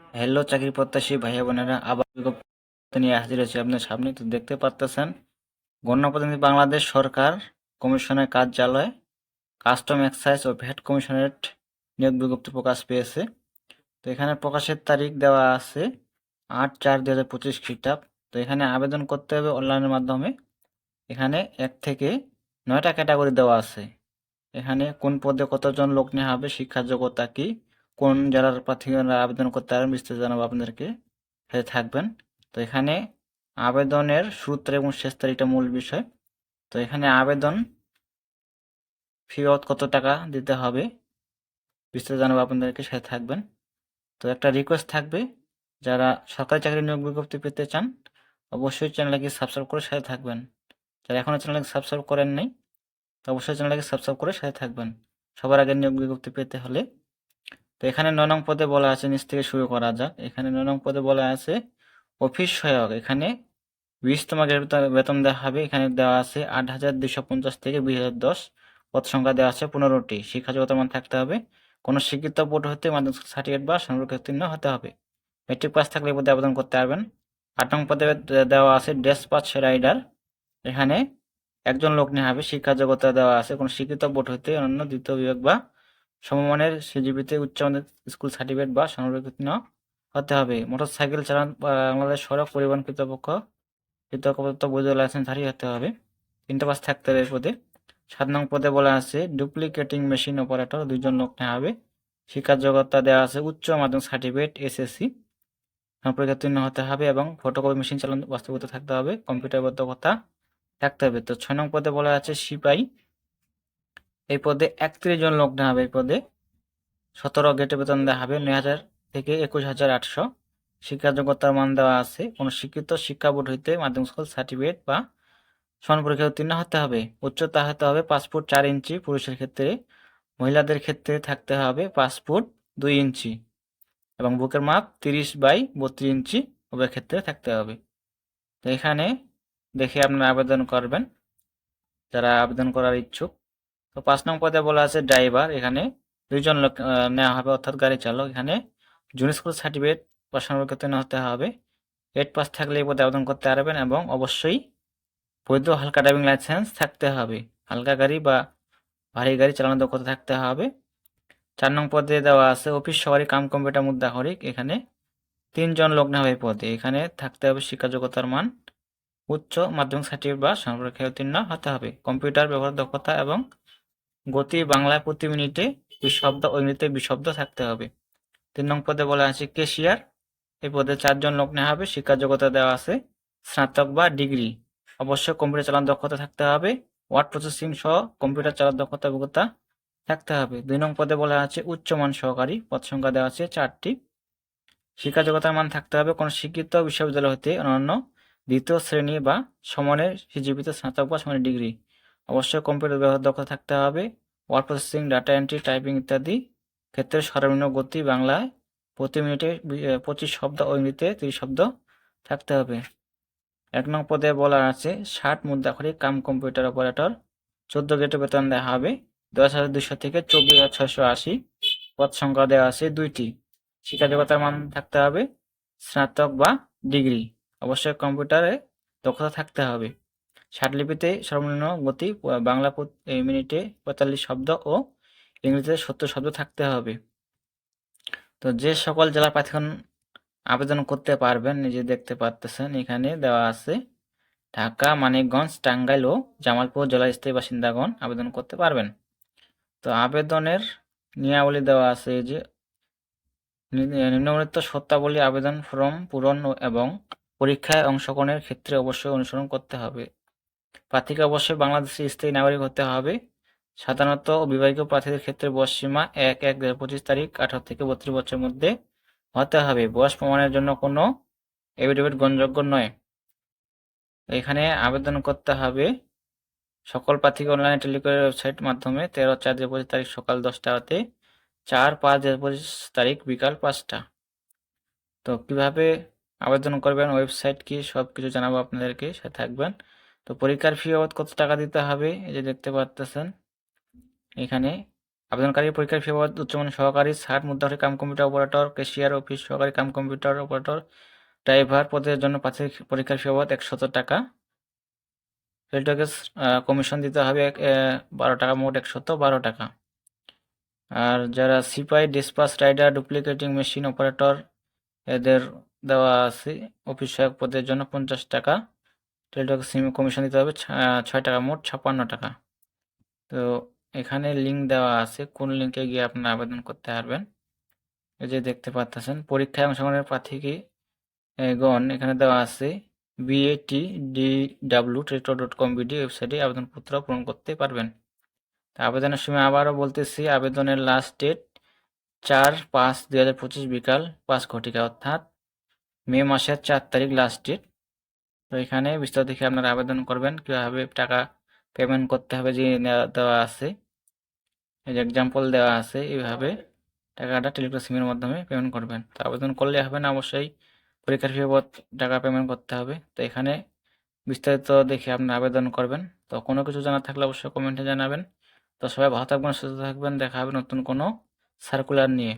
Hello চাকরি প্রত্যাশী ভাইয়া বোনেরা, আবার বিজ্ঞপ্তি নিয়ে হাজির হয়েছে আপনার সামনে। তো দেখতে পাচ্তেছেন গণপ্রতিনিধি বাংলাদেশ সরকার কমিশনের কার্যালয় কাস্টম এক্সাইজ ও ভ্যাট কমিশনারেট নিয়োগ বিজ্ঞপ্তি প্রকাশ পেয়েছে। তো এখানে প্রকাশের তারিখ দেওয়া আছে আট চার দু হাজার পঁচিশ খ্রিস্টাব্দ তো এখানে আবেদন করতে হবে অনলাইনের মাধ্যমে। এখানে এক থেকে নয়টা ক্যাটাগরি দেওয়া আছে। এখানে কোন পদে কতজন লোক নেওয়া হবে, শিক্ষার যোগ্যতা কি? কোন জেলার প্রার্থীরা আবেদন করতে পারবেন বিস্তারিত জানাব আপনাদেরকে। সাথে থাকবেন। তো এখানে আবেদনের তারিখ এবং শেষ তারিখটা মূল বিষয়। তো এখানে আবেদন ফি কত টাকা দিতে হবে বিস্তারিত জানাব আপনাদেরকে। সাথে থাকবেন। তো একটা রিকোয়েস্ট থাকবে, যারা সরকারি চাকরি নিয়োগ বিজ্ঞপ্তি পেতে চান, অবশ্যই চ্যানেলটাকে সাবস্ক্রাইব করে সাথে থাকবেন। যারা এখনও চ্যানেলকে সাবস্ক্রাইব করেন নাই, তো অবশ্যই চ্যানেলটাকে সাবস্ক্রাইব করে সাথে থাকবেন। সবার আগে নিয়োগ বিজ্ঞপ্তি পেতে হলে তো এখানে নয় নং পদে বলা আছে, নিচ থেকে শুরু করা যাক। এখানে নয় নং পদে বলা আছে, অফিস সহায়ক। এখানে বিশতম গ্রেড বেতন- দেওয়া হবে। এখানে দেওয়া আছে আট হাজার দুইশো পঞ্চাশ থেকে বিশ হাজার দশ। পদ সংখ্যা দেওয়া আছে পনেরোটি। শিক্ষা যোগ্যতা মান থাকতে হবে। কোনো শিক্ষিত বোর্ড হতে মাধ্যমিক সার্টিফিকেট বা সংরক্ষিত উত্তীর্ণ হতে হবে। মেট্রিক পাস থাকলে পদে আবেদন করতে পারবেন। আট নং পদে দেওয়া আছে ডেসপাচ রাইডার এখানে একজন লোক নেওয়া হবে। শিক্ষা যোগ্যতা দেওয়া আছে। কোনো শিক্ষিত বোর্ড হতে অন্যান্য দ্বিতীয় বিভাগ বা সমমানের সিজিপিতে উচ্চ মাধ্যমিক স্কুল সার্টিফিকেট বা সংরক্ষিত হতে হবে। মোটরসাইকেল চালান বাংলাদেশ সড়ক পরিবহন কর্তৃপক্ষ কৃতজ্ঞতা বৈধ লাইসেন্সধারী হতে হবে। তিনটে পাস থাকতে হবে পদে। সাত নং পদে বলা আছে, ডুপ্লিকেটিং মেশিন অপারেটর দুইজন লোক নেওয়া হবে। শিক্ষার যোগ্যতা দেওয়া আছে, উচ্চ মাধ্যমিক সার্টিফিকেট এসএসসি উত্তীর্ণ হতে হবে এবং ফটোকপি, মেশিন চালানো বাস্তবতা থাকতে হবে। কম্পিউটার দক্ষতা থাকতে হবে। তো ছয় নং পদে বলা আছে, সিপাই এই পদে একত্রিশ জন লোক নেওয়া হবে এই পদে। সতেরো গেটে বেতন দেওয়া হবে নয় হাজার থেকে একুশ হাজার আটশো। শিক্ষা যোগ্যতার মান দেওয়া আছে। কোনো শিক্ষিত শিক্ষা বোর্ড হইতে মাধ্যমিক স্কুল সার্টিফিকেট বা সমান পরীক্ষা উত্তীর্ণ হতে হবে। উচ্চতা হতে হবে পাঁচ ফুট চার ইঞ্চি। পুরুষের ক্ষেত্রে মহিলাদের ক্ষেত্রে থাকতে হবে পাঁচ ফুট দুই ইঞ্চি এবং বুকের মাপ তিরিশ বাই বত্রিশ ইঞ্চি উভয় ক্ষেত্রে থাকতে হবে। তো এখানে দেখে আপনারা আবেদন করবেন। যারা আবেদন করার ইচ্ছুক তো পাঁচ নং পদে বলা আছে ড্রাইভার। এখানে দুইজন লোক নেওয়া হবে, অর্থাৎ গাড়ি চালক। এখানে জুনিয়র স্কুল সার্টিফিকেট বা সংরক্ষিত হতে হবে। এইট পাস থাকলে এই পদে আবেদন করতে পারবেন এবং অবশ্যই বৈধ হালকা ড্রাইভিং লাইসেন্স থাকতে হবে। হালকা গাড়ি বা ভারী গাড়ি চালানোর দক্ষতা থাকতে হবে। চার নং পদে দেওয়া আছে, অফিস সবারই কাম কম্পিউটার মুদ্রা হরিক এখানে তিনজন লোক নেওয়া হবে পদে। এখানে থাকতে হবে শিক্ষা যোগ্যতার মান উচ্চ মাধ্যমিক সার্টিফিকেট বা সংরক্ষিত উত্তীর্ণ হতে হবে। কম্পিউটার ব্যবহার দক্ষতা এবং গতি বাংলায় প্রতি মিনিটে বিশ শব্দ ও ইংরেজিতে বিশ থাকতে হবে। তিন নং পদে বলা আছে কেশিয়ার এই পদে চারজন লোক নেওয়া হবে, শিক্ষা যোগ্যতা দেওয়া আছে স্নাতক বা ডিগ্রি। অবশ্যই কম্পিউটার চালানোর দক্ষতা থাকতে হবে, ওয়ার্ড প্রসেসিং সহ কম্পিউটার চালানোর দক্ষতা অভিজ্ঞতা থাকতে হবে। দুই নং পদে বলা আছে উচ্চমান সহকারী, পদ সংখ্যা দেওয়া আছে চারটি। শিক্ষা যোগ্যতার মান থাকতে হবে কোনো শিক্ষিত বিশ্ববিদ্যালয় হতে অন্যান্য দ্বিতীয় শ্রেণি বা সমানের সিজিপিতে স্নাতক বা সমানের ডিগ্রি। অবশ্যই কম্পিউটার ব্যবহার দক্ষতা থাকতে হবে। Word processing data entry typing ইত্যাদি ক্ষেত্রে সর্বনিম্ন গতি বাংলায় প্রতি মিনিটে পঁচিশ শব্দ ও ইংরেজিতে তিরিশ শব্দ থাকতে হবে। এক নং পদে বলা আছে, ষাট মুদ্রাক্ষরিক কাম কম্পিউটার অপারেটর চোদ্দ গেটে বেতন দেওয়া হবে, দশ হাজার দুশো থেকে চব্বিশ হাজার ছয়শো আশি। পদ সংখ্যা দেওয়া আছে দুইটি। শিক্ষা যোগ্যতার মান থাকতে হবে, স্নাতক বা ডিগ্রি। অবশ্যই কম্পিউটারে দক্ষতা থাকতে হবে। ষাটলিপিতে সর্বনিম্ন গতি বাংলা মিনিটে পঁয়তাল্লিশ শব্দ ও ইংরেজিতে সত্তর শব্দ থাকতে হবে। তো যে সকল জেলা প্রার্থীগণ আবেদন করতে পারবেন, নিজে দেখতে পারতেছেন, এখানে দেওয়া আছে, ঢাকা, মানিকগঞ্জ, টাঙ্গাইল ও জামালপুর জেলার স্থায়ী বাসিন্দাগণ আবেদন করতে পারবেন। তো আবেদনের নিয়মাবলী দেওয়া আছে যে, নি- নিম্নলিখিত সত্তাবলী আবেদন ফর্ম পূরণ এবং পরীক্ষায় অংশগ্রহণের ক্ষেত্রে অবশ্যই অনুসরণ করতে হবে। প্রার্থীকে অবশ্যই বাংলাদেশের স্থায়ী নাগরিক হতে হবে। সাধারণত বিবাহিত প্রার্থীদের ক্ষেত্রে বয়স সীমা এক এক দু পঁচিশ তারিখ, আঠারো থেকে বত্রিশ বছরের মধ্যে হতে হবে। বয়স প্রমাণের জন্য কোনো এফিডেভিট গ্রহণযোগ্য নয়। এখানে আবেদন করতে হবে। সকল প্রার্থীকে অনলাইনে টেলিকমের ওয়েবসাইট মাধ্যমে তেরো, চার দু পঁচিশ তারিখ সকাল দশটাতে চার, পাঁচ দু পঁচিশ তারিখ বিকাল পাঁচটা। তো কীভাবে আবেদন করবেন ওয়েবসাইট কি সব কিছু জানাব আপনাদেরকে, সাথে থাকবেন। তো পরীক্ষার ফি বাবদ কত টাকা দিতে হবে? এই যে দেখতে পাচ্তেছেন এখানে আবেদনকারী পরীক্ষার ফি বাবদ উচ্চমানের সহকারী ষাট মুদ্রাহরি cum computer operator cashier office সহকারী কাম কম্পিউটার অপারেটর ড্রাইভার পদের জন্য প্রাথমিক পরীক্ষার ফি বাবদ একশত টাকা। রেলটকে কমিশন দিতে হবে বারো টাকা, মোট একশত বারো টাকা। আর যারা সিপাই dispatch rider duplicating machine operator এদের দেওয়া আছে অফিস সহায়ক পদের জন্য পঞ্চাশ টাকা। টেলিটক সিম কমিশন দিতে হবে ছয় টাকা, মোট ছাপ্পান্ন টাকা। তো এখানে লিঙ্ক দেওয়া আছে, কোন লিঙ্কে গিয়ে আপনারা আবেদন করতে পারবেন। এই যে দেখতে পাচ্ছেন পরীক্ষায় অংশগ্রহণের প্রার্থীকে গণ এখানে দেওয়া আছে BAT D W Teletalk dot com BD ওয়েবসাইটে আবেদনপত্র পূরণ করতে পারবেন। তা আবেদনের সময় আবারও বলতেছি, আবেদনের লাস্ট ডেট চার পাঁচ দুই হাজার পঁচিশ বিকাল পাঁচ ঘটিকা, অর্থাৎ মে মাসের চার তারিখ লাস্ট ডেট তো এখানে বিস্তারিত দেখে আপনারা আবেদন করবেন। কীভাবে টাকা পেমেন্ট করতে হবে যে দেওয়া আছে। এই যে এক্সাম্পল দেওয়া আছে, এইভাবে টাকাটা টেলিগ্রাম সিমের মাধ্যমে পেমেন্ট করবেন। তো আবেদন করলে হবে না, অবশ্যই পরীক্ষার ফি টাকা পেমেন্ট করতে হবে। তো এখানে বিস্তারিত দেখে আপনি আবেদন করবেন। তো কোনো কিছু জানা থাকলে অবশ্যই কমেন্টে জানাবেন। তো সবাই ভালো থাকবেন, সুস্থ থাকবেন। দেখা হবে নতুন কোনো সার্কুলার নিয়ে।